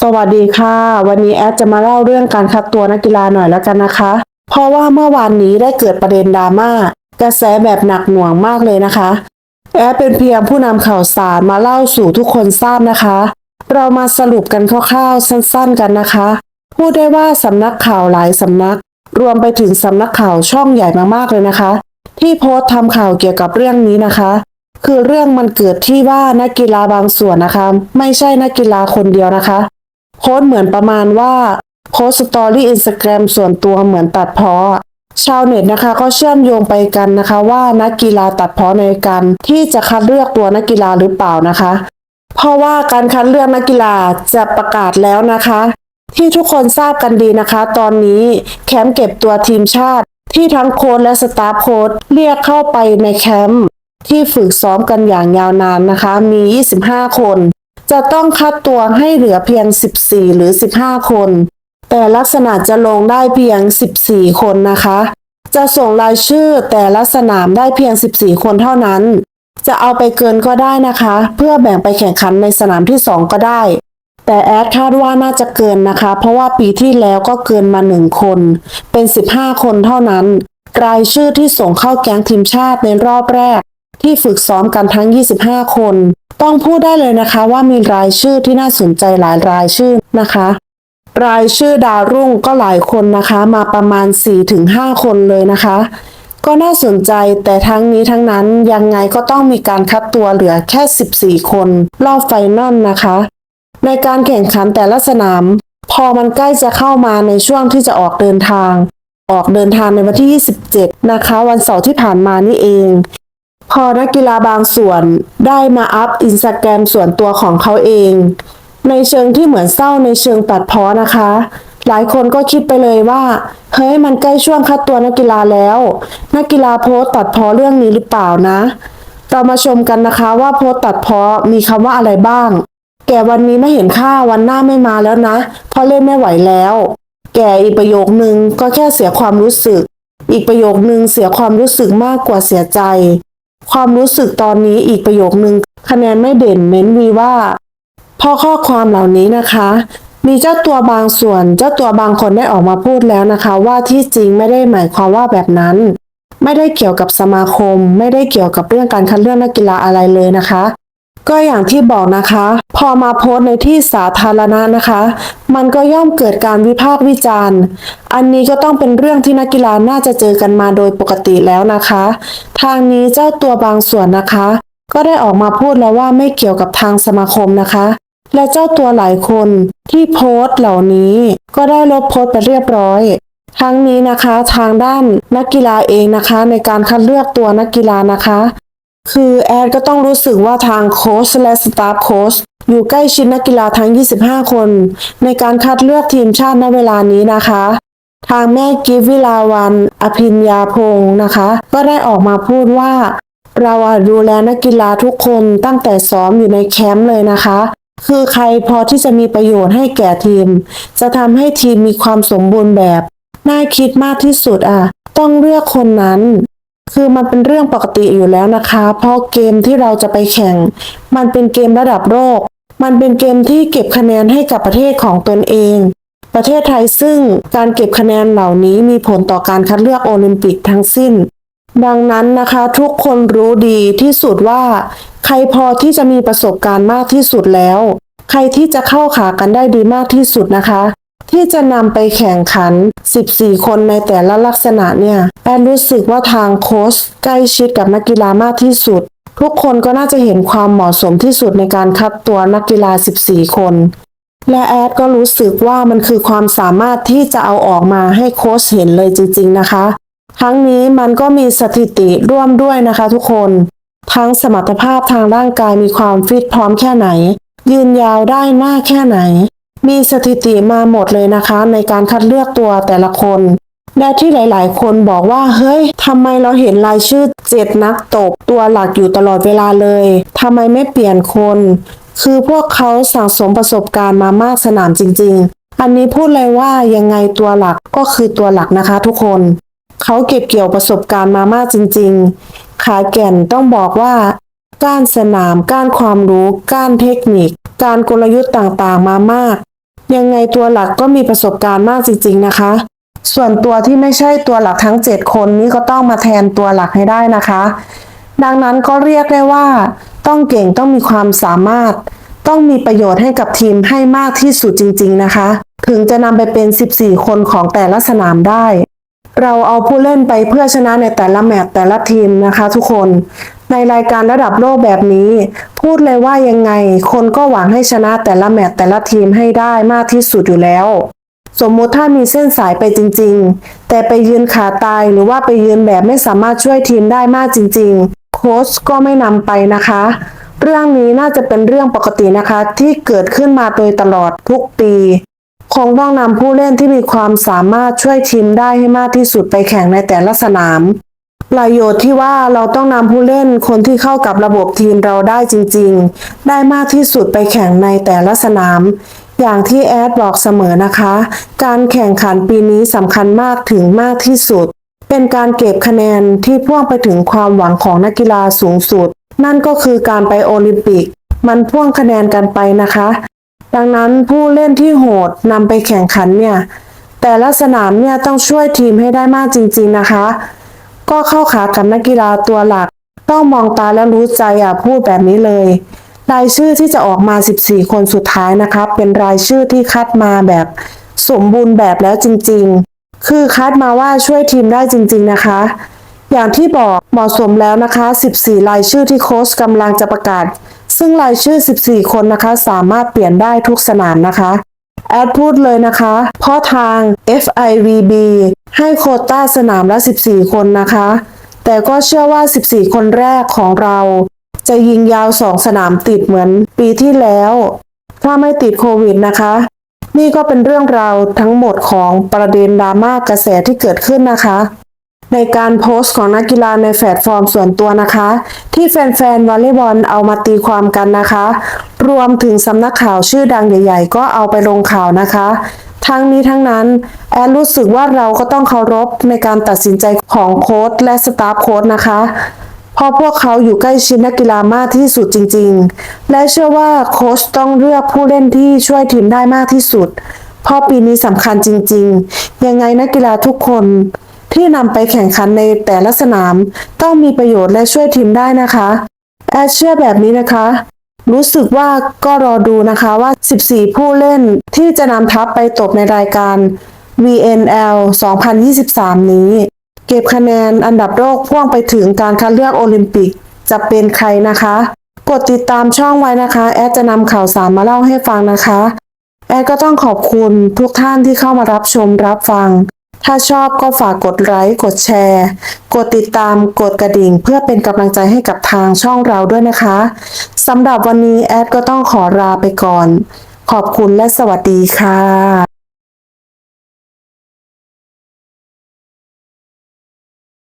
สวัสดีค่ะ วันนี้แอดจะมาเล่าเรื่องการคัดตัวนักกีฬาหน่อยแล้วกันนะคะ เพราะว่าเมื่อวานนี้ได้เกิดประเด็นดราม่ากระแสแบบหนักหน่วงมากเลยนะคะ แอดเป็นเพียงผู้นำข่าวสารมาเล่าสู่ทุกคนทราบนะคะ เรามาสรุปกันคร่าวๆสั้นๆกันนะคะ พูดได้ว่าสำนักข่าวหลายสำนัก รวมไปถึงสำนักข่าวช่องใหญ่มากๆเลยนะคะ ที่โพสต์ทำข่าวเกี่ยวกับเรื่องนี้นะคะคือเรื่องมันเกิดที่ว่านักกีฬาบางส่วนนะคะ ไม่ใช่นักกีฬาคนเดียวนะคะ โพสเหมือนประมาณว่าโพสสตอรี่อินสตาแกรมส่วนตัวเหมือนตัดเพาะชาวเน็ตนะคะก็เชื่อมโยงไปกันนะคะ ว่านักกีฬาตัดเพาะในการที่จะคัดเลือกตัวนักกีฬาหรือเปล่านะคะ เพราะว่าการคัดเลือกนักกีฬาจะประกาศแล้วนะคะ ที่ทุกคนทราบกันดีนะคะ ตอนนี้แคมป์เก็บตัวทีมชาติ ที่ทั้งโค้ชและสตาฟโค้ชเรียกเข้าไปในแคมป์ที่ฝึกซ้อมกันอย่างยาวนานนะคะ มี 25 คน จะต้องคัดตัวให้เหลือเพียง 14 หรือ 15 คน แต่ลักษณะจะลงได้เพียง 14 คนนะคะ จะส่งรายชื่อแต่ละสนามได้เพียง 14 คนเท่านั้น จะเอาไปเกินก็ได้นะคะ เพื่อแบ่งไปแข่งขันในสนามที่ 2 ก็ได้ แต่แอดคาดว่าน่าจะเกินนะคะ เพราะว่าปีที่แล้วก็เกินมา 1 คน เป็น 15 คนเท่านั้น รายชื่อที่ส่งเข้าแก๊งทีมชาติในรอบแรก ที่ฝึกซ้อมกันทั้ง 25 คน ต้องพูดได้เลยนะคะว่ามีรายชื่อที่น่าสนใจหลายรายชื่อนะคะ รายชื่อดาวรุ่งก็หลายคนนะคะ มาประมาณ 4-5 คนเลยนะคะ ก็น่าสนใจแต่ทั้งนี้ทั้งนั้นยังไงก็ต้องมีการคัดตัวเหลือแค่ 14 คนรอบไฟนอลนะคะ ในการแข่งขันแต่ละสนาม พอมันใกล้จะเข้ามาในช่วงที่จะออกเดินทาง ออกเดินทางในวันที่ 27 นะคะ วันเสาร์ที่ผ่านมานี่เอง พอนักกีฬาบางส่วนได้มาอัพอินสตาแกรมส่วนตัวของเขาเอง ในเชิงที่เหมือนเศร้าในเชิงตัดเพ้อนะคะ หลายคนก็คิดไปเลยว่า เฮ้ยมันใกล้ช่วงคัดตัวนักกีฬาแล้ว นักกีฬาโพสต์ตัดเพ้อเรื่องนี้หรือเปล่านะ เรามาชมกันนะคะว่าโพสต์ตัดเพ้อมีคำว่าอะไรบ้าง แกวันนี้ไม่เห็นค่าวันหน้าไม่มาแล้วนะเพราะเล่นไม่ไหวแล้ว แกอีกประโยคนึงก็แค่เสียความรู้สึก อีกประโยคนึงเสียความรู้สึกมากกว่าเสียใจ ความรู้สึกตอนนี้อีกประโยคนึง คะแนนไม่เด่นเม้นวีว่าพอข้อความเหล่านี้นะคะ มีเจ้าตัวบางส่วน เจ้าตัวบางคนได้ออกมาพูดแล้วนะคะ ว่าที่จริงไม่ได้หมายความว่าแบบนั้น ไม่ได้เกี่ยวกับสมาคม ไม่ได้เกี่ยวกับเรื่องการคัดเลือกนักกีฬาอะไรเลยนะคะ ก็อย่างที่บอกนะคะ พอมาโพสต์ในที่สาธารณะนะคะ มันก็ย่อมเกิดการวิพากษ์วิจารณ์ อันนี้ก็ต้องเป็นเรื่องที่นักกีฬาน่าจะเจอกันมาโดยปกติแล้วนะคะ ทางนี้เจ้าตัวบางส่วนนะคะ ก็ได้ออกมาพูดแล้วว่าไม่เกี่ยวกับทางสมาคมนะคะ และเจ้าตัวหลายคนที่โพสต์เหล่านี้ก็ได้ลบโพสต์ไปเรียบร้อยทั้งนี้นะคะทางด้านนักกีฬาเองนะคะ ในการคัดเลือกตัวนักกีฬานะคะ คือแอดก็ต้องรู้สึกว่าทางโค้ชและสตาฟโค้ชอยู่ใกล้ชิดนักกีฬาทั้ง 25 คน ในการคัดเลือกทีมชาติณเวลานี้นะคะ ทางแม่กิฟวิลาวันอภิญญาพงศ์นะคะ ก็ได้ออกมาพูดว่า เราดูแลนักกีฬาทุกคนตั้งแต่ซ้อมอยู่ในแคมป์เลยนะคะ คือใครพอที่จะมีประโยชน์ให้แก่ทีม จะทำให้ทีมมีความสมบูรณ์แบบ น่าคิดมากที่สุดอะ ต้องเลือกคนนั้น คือมันเป็นเรื่องปกติอยู่แล้วนะคะ เพราะเกมที่เราจะไปแข่ง มันเป็นเกมระดับโลก มันเป็นเกมที่เก็บคะแนนให้กับประเทศของตนเอง ประเทศไทยซึ่งการเก็บคะแนนเหล่านี้มีผลต่อการคัดเลือกโอลิมปิกทั้งสิ้น ดังนั้นนะคะทุกคนรู้ดีที่สุดว่า ใครพอที่จะมีประสบการณ์มากที่สุดแล้ว ใครที่จะเข้าขากันได้ดีมากที่สุดนะคะ ที่จะนำไปแข่งขัน 14 คนในแต่ละลักษณะเนี่ยแอนรู้สึกว่าทางโค้ชใกล้ชิดกับนักกีฬามากที่สุด ทุกคนก็น่าจะเห็นความเหมาะสมที่สุดในการคัดตัวนักกีฬา 14 คน และแอดก็รู้สึกว่ามันคือความสามารถที่จะเอาออกมาให้โค้ชเห็นเลยจริง ๆ นะคะ ทั้งนี้มันก็มีสถิติร่วมด้วยนะคะทุกคน ทั้งสมรรถภาพทางร่างกายมีความฟิตพร้อมแค่ไหน ยืนยาวได้มากแค่ไหน มีสถิติมาหมดเลยนะคะ ในการคัดเลือกตัวแต่ละคน และที่หลาย ๆ คนบอกว่า เฮ้ยทำไมเราเห็นรายชื่อเจ็ดนักตบตัวหลักอยู่ตลอดเวลาเลยทำไมไม่เปลี่ยนคน คือพวกเขาสั่งสมประสบการณ์มามากสนามจริง ๆ อันนี้พูดเลยว่ายังไงตัวหลักก็คือตัวหลักนะคะทุกคน เขาเก็บเกี่ยวประสบการณ์มามากจริง ๆ ขาแก่นต้องบอกว่าการสนามการความรู้การเทคนิค การกลยุทธ์ต่างๆ มามาก ยังไงตัวหลักก็มีประสบการณ์มากจริง ๆ นะคะ ส่วนตัวที่ไม่ใช่ตัวหลักทั้ง 7 คนนี้ก็ต้องมาแทนตัวหลักให้ได้นะคะ ดังนั้นก็เรียกได้ว่า ต้องเก่งต้องมีความสามารถ ต้องมีประโยชน์ให้กับทีมให้มากที่สุดจริง ๆ นะคะ ถึงจะนำไปเป็น 14 คนของแต่ละสนามได้เราเอาผู้เล่นไปเพื่อชนะในแต่ละแมตช์แต่ละทีมนะคะทุกคน ในรายการระดับโลกแบบนี้ พูดเลยว่ายังไง คนก็หวังให้ชนะแต่ละแมตช์แต่ละทีมให้ได้มากที่สุดอยู่แล้ว สมมุติถ้ามีเส้นสายไปจริง ๆ แต่ไปยืนขาตายหรือว่าไปยืนแบบไม่สามารถช่วยทีมได้มากจริง ๆ โค้ชก็ไม่นำไปนะคะ เรื่องนี้น่าจะเป็นเรื่องปกตินะคะ ที่เกิดขึ้นมาโดยตลอดทุกปีคงต้องนำผู้เล่นที่มีความสามารถช่วยทีมได้ให้มากที่สุดไปแข่งในแต่ละสนาม ประโยชน์ที่ว่าเราต้องนำผู้เล่นคนที่เข้ากับระบบทีมเราได้จริง ๆ ได้มากที่สุดไปแข่งในแต่ละสนาม อย่างที่แอดบอกเสมอนะคะ การแข่งขันปีนี้สำคัญมากถึงมากที่สุด เป็นการเก็บคะแนนที่พ่วงไปถึงความหวังของนักกีฬาสูงสุด นั่นก็คือการไปโอลิมปิก มันพ่วงคะแนนกันไปนะคะ ดังนั้นผู้เล่นที่โหดนำไปแข่งขันเนี่ยแต่ละสนามเนี่ยต้องช่วยทีมให้ได้มากจริง ๆนะคะ ก็เข้าขากับนักกีฬาตัวหลัก ต้องมองตาแล้วรู้ใจอะพูดแบบนี้เลย รายชื่อที่จะออกมา 14 คนสุดท้ายนะคะเป็นรายชื่อที่คัดมาแบบสมบูรณ์แบบแล้วจริง ๆ คือคัดมาว่าช่วยทีมได้จริง ๆนะคะ อย่างที่บอกเหมาะสมแล้วนะคะ 14 รายชื่อที่โค้ชกำลังจะประกาศ ซึ่งรายชื่อ 14 คนนะคะ สามารถเปลี่ยนได้ทุกสนามนะคะ แอดพูดเลยนะคะ เพราะทาง FIVB ให้โคต้าสนามละ 14 คนนะคะ แต่ก็เชื่อว่า 14 คนแรกของเรา จะยิงยาว2สนามติดเหมือนปีที่แล้ว ถ้าไม่ติดโควิดนะคะ นี่ก็เป็นเรื่องราวทั้งหมดของประเด็นดราม่ากระแสที่เกิดขึ้นนะคะ ในการโพสต์ของนักกีฬาในแพลตฟอร์มส่วนตัวนะคะ ที่แฟนๆวอลเลย์บอลเอามาตีความกันนะคะ รวมถึงสำนักข่าวชื่อดังใหญ่ ๆ ก็เอาไปลงข่าวนะคะ ทั้งนี้ทั้งนั้น แอนรู้สึกว่าเราก็ต้องเคารพในการตัดสินใจของโค้ชและสตาฟโค้ชนะคะเพราะพวกเขาอยู่ใกล้ชิดนักกีฬามากที่สุดจริง ๆ และเชื่อว่าโค้ชต้องเลือกผู้เล่นที่ช่วยทีมได้มากที่สุด เพราะปีนี้สำคัญจริง ๆ ยังไงนักกีฬาทุกคน ที่นำไปแข่งขันในแต่ละสนาม ต้องมีประโยชน์และช่วยทีมได้นะคะแอดเชื่อแบบนี้นะคะ รู้สึกว่าก็รอดูนะคะว่า 14 ผู้เล่นที่จะนำทัพไปตบในรายการ VNL 2023 นี้ เก็บคะแนนอันดับโลกพ่วงไปถึงการคัดเลือกโอลิมปิกจะเป็นใครนะคะ กดติดตามช่องไว้นะคะ แอดจะนำข่าวสารมาเล่าให้ฟังนะคะ แอดก็ต้องขอบคุณทุกท่านที่เข้ามารับชมรับฟัง ถ้าชอบก็ฝากกดไลค์ กดแชร์ กดติดตาม กดกระดิ่ง เพื่อเป็นกำลังใจให้กับทางช่องเราด้วยนะคะสำหรับวันนี้แอดก็ต้องขอลาไปก่อน ขอบคุณและสวัสดีค่ะ